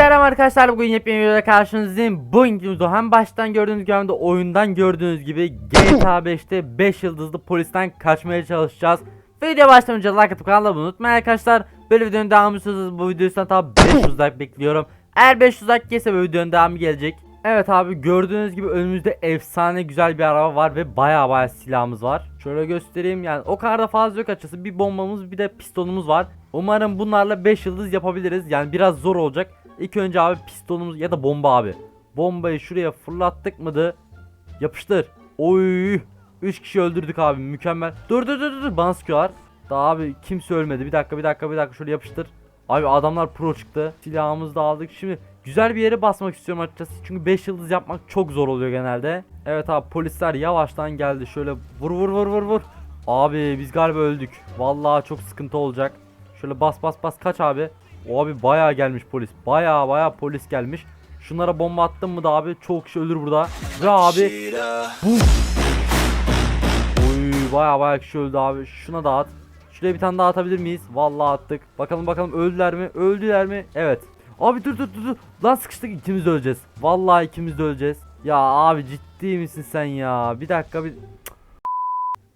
Selam arkadaşlar bugün yepyeni videoda karşınızdayım. Bu videomuzda hem baştan gördüğünüz gibi hem de oyundan gördüğünüz gibi GTA 5'te 5 yıldızlı polisten kaçmaya çalışacağız. Video başlamadan like atıp kanala abone unutmayın arkadaşlar. Böyle videonun devamı istiyorsanız bu videodan tabi 500 like bekliyorum. Eğer 500 like gelirse bu videonun devamı gelecek. Evet abi gördüğünüz gibi önümüzde efsane güzel bir araba var ve baya baya silahımız var. Şöyle göstereyim yani o kadar da fazla yok açıkçası. Bir bombamız bir de pistonumuz var. Umarım bunlarla 5 yıldız yapabiliriz. Yani biraz zor olacak. İlk önce abi pistonumuz ya da bomba abi. Bombayı şuraya fırlattık mıydı? Yapıştır. Oy. 3 kişi öldürdük abi mükemmel. Dur dur dur dur bana sıkıyorlar. Daha abi kimse ölmedi. Bir dakika bir dakika bir dakika şöyle yapıştır. Abi adamlar pro çıktı. Silahımızı da aldık. Şimdi güzel bir yere basmak istiyorum açıkçası. Çünkü 5 yıldız yapmak çok zor oluyor genelde. Evet abi polisler yavaştan geldi. Şöyle vur vur vur vur vur. Abi biz galiba öldük. Vallahi çok sıkıntı olacak. Şöyle bas bas bas kaç abi. O abi bayağı gelmiş polis. Bayağı bayağı polis gelmiş. Şunlara bomba attım mı da abi çok kişi ölür burada. Ve abi bum. Oy bayağı bayağı kişi öldü abi. Şuna da at. Şuraya bir tane daha atabilir miyiz? Vallahi attık. Bakalım bakalım öldüler mi? Öldüler mi? Evet. Abi dur dur dur dur. Lan sıkıştık ikimiz de öleceğiz. Vallahi ikimiz de öleceğiz. Ya abi ciddi misin sen ya? Bir dakika bir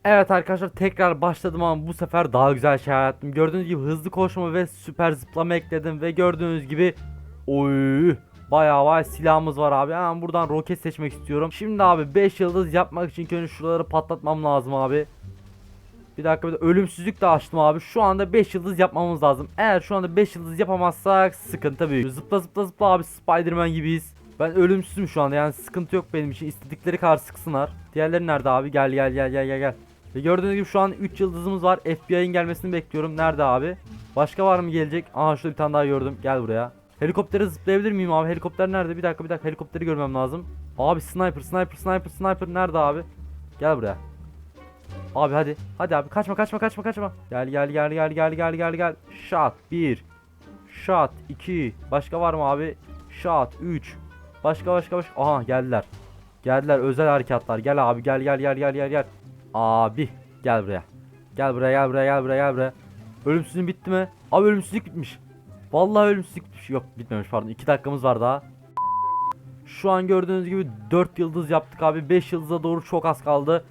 Evet arkadaşlar tekrar başladım ama bu sefer daha güzel şey yaptım. Gördüğünüz gibi hızlı koşma ve süper zıplama ekledim ve gördüğünüz gibi oy bayağı bayağı silahımız var abi. Hemen buradan roket seçmek istiyorum. Şimdi abi 5 yıldız yapmak için önce şuraları patlatmam lazım abi. Bir dakika bir de ölümsüzlük de açtım abi. Şu anda 5 yıldız yapmamız lazım. Eğer şu anda 5 yıldız yapamazsak sıkıntı büyük. Zıpla zıpla zıpla abi Spiderman gibiyiz. Ben ölümsüzüm şu anda yani sıkıntı yok benim için. İstedikleri kadar sıksınlar. Diğerleri nerede abi? Gel gel gel gel gel gel. Ve gördüğünüz gibi şu an 3 yıldızımız var. FBI'nin gelmesini bekliyorum. Nerede abi? Başka var mı gelecek? Aha şurada bir tane daha gördüm. Gel buraya. Helikoptere zıplayabilir miyim abi? Helikopter nerede? Bir dakika bir dakika helikopteri görmem lazım. Abi sniper sniper sniper sniper nerede abi? Gel buraya. Abi hadi. Hadi abi kaçma kaçma kaçma kaçma. Gel gel gel gel gel gel gel gel. Shot 1. Shot 2. Başka var mı abi? Shot 3. Başka başka başka. Aha geldiler. Geldiler özel harekatlar. Gel abi gel gel gel gel gel gel. Abi gel buraya. Gel buraya gel buraya gel buraya gel buraya. Ölümsüzlüğün bitti mi? Abi ölümsüzlük bitmiş. Vallahi ölümsüzlük bitmiş. Yok bitmemiş pardon. 2 dakikamız var daha. Şu an gördüğünüz gibi 4 yıldız yaptık abi. 5 yıldıza doğru çok az kaldı.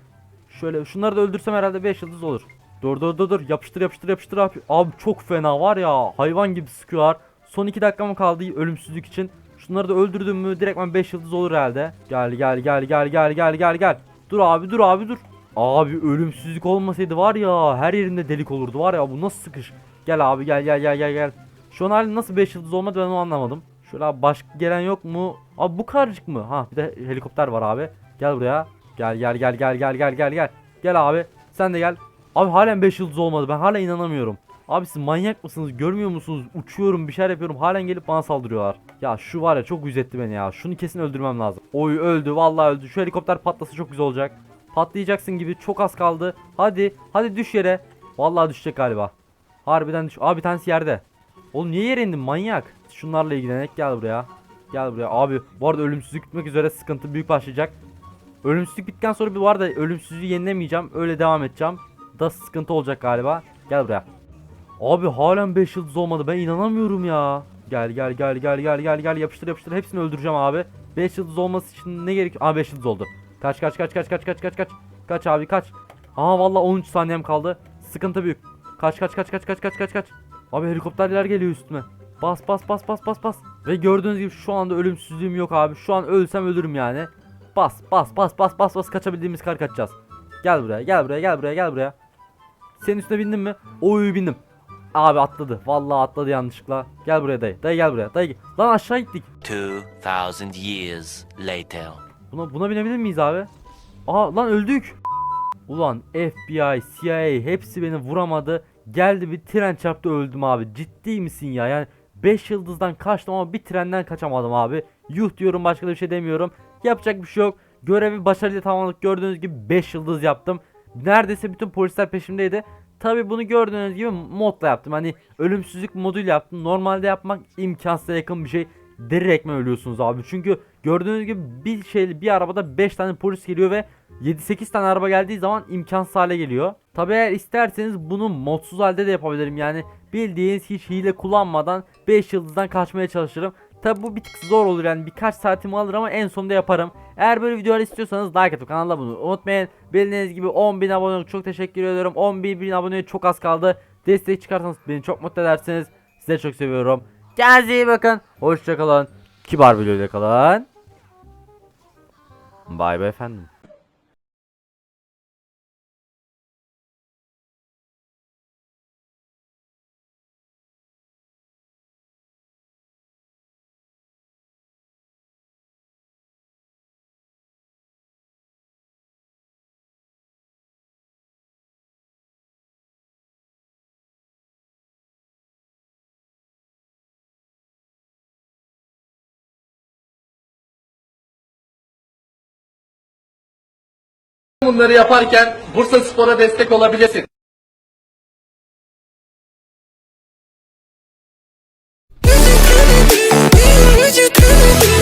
Şöyle şunları da öldürsem herhalde 5 yıldız olur. Dur dur dur dur yapıştır yapıştır yapıştır abi. Abi çok fena var ya hayvan gibi sıkıyorlar. Son 2 dakika mı kaldı ölümsüzlük için. Şunları da öldürdüm mü direktman 5 yıldız olur herhalde. Gel gel gel gel gel gel gel gel. Dur abi dur abi dur. Abi ölümsüzlük olmasaydı var ya her yerinde delik olurdu var ya bu nasıl sıkış. Gel abi gel gel gel gel gel. Şu an hali nasıl 5 yıldız olmadı ben onu anlamadım. Şöyle abi başka gelen yok mu? Abi bu karcık mı? Ha bir de helikopter var abi. Gel buraya. Gel gel gel gel gel gel gel gel. Gel abi. Sen de gel. Abi halen 5 yıldız olmadı. Ben hala inanamıyorum. Abi siz manyak mısınız? Görmüyor musunuz? Uçuyorum bir şeyler yapıyorum. Halen gelip bana saldırıyorlar. Ya şu var ya çok üzetti beni ya. Şunu kesin öldürmem lazım. Oy öldü. Vallahi öldü. Şu helikopter patlasa çok güzel olacak. Patlayacaksın gibi. Çok az kaldı. Hadi. Hadi düş yere. Vallahi düşecek galiba. Harbiden düş. Abi bir tanesi yerde. Oğlum niye yere indin manyak? Şunlarla ilgilenek gel buraya. Gel buraya. Abi bu arada ölümsüzlük bitmek üzere sıkıntı büyük başlayacak. Ölümsüzlük bittikten sonra bir var da ölümsüzlüğü yenilemeyeceğim. Öyle devam edeceğim. Da sıkıntı olacak galiba. Gel buraya. Abi halen 5 yıldız olmadı. Ben inanamıyorum ya. Gel gel gel gel gel gel gel yapıştır yapıştır hepsini öldüreceğim abi. 5 yıldız olması için ne gerek? Aa 5 yıldız oldu. Kaç kaç kaç kaç kaç kaç kaç kaç. Kaç abi kaç. Aa vallahi 13 saniyem kaldı. Sıkıntı büyük. Kaç kaç kaç kaç kaç kaç kaç kaç. Abi helikopterler geliyor üstüme. Bas bas bas bas bas bas. Ve gördüğünüz gibi şu anda ölümsüzlüğüm yok abi. Şu an ölsem ölürüm yani. Bas bas bas bas bas bas kaçabildiğimiz kadar kaçacağız. Gel buraya gel buraya gel buraya gel buraya. Senin üstüne bindim mi? Oy bindim. Abi atladı. Vallahi atladı yanlışlıkla. Gel buraya dayı. Dayı gel buraya. Dayı. Lan aşağı gittik. 2000 years later. Buna buna binebilir miyiz abi? Aa lan öldük. Ulan FBI, CIA hepsi beni vuramadı. Geldi bir tren çarptı öldüm abi. Ciddi misin ya? Yani 5 yıldızdan kaçtım ama bir trenden kaçamadım abi. Yuh diyorum başka da bir şey demiyorum. Yapacak bir şey yok. Görevi başarıyla tamamladık. Gördüğünüz gibi 5 yıldız yaptım. Neredeyse bütün polisler peşimdeydi. Tabi bunu gördüğünüz gibi modla yaptım. Hani ölümsüzlük moduyla yaptım. Normalde yapmak imkansıza yakın bir şey direkt mi ölüyorsunuz abi? Çünkü gördüğünüz gibi bir şey bir arabada 5 tane polis geliyor ve 7-8 tane araba geldiği zaman imkansız hale geliyor. Tabi eğer isterseniz bunu modsuz halde de yapabilirim. Yani bildiğiniz hiç hile kullanmadan 5 yıldızdan kaçmaya çalışırım. Tabi bu bir tık zor olur yani birkaç saatimi alır ama en sonunda yaparım. Eğer böyle videolar istiyorsanız like atıp kanala bunu unutmayın. Bildiğiniz gibi 10.000 abone çok teşekkür ediyorum. 11.000 aboneye çok az kaldı. Destek çıkarsanız beni çok mutlu edersiniz. Size çok seviyorum. Kendinize iyi bakın. Hoşçakalın. Kibar videoyla kalın. Bay bay efendim. bunları yaparken Bursa Spor'a destek olabilirsin.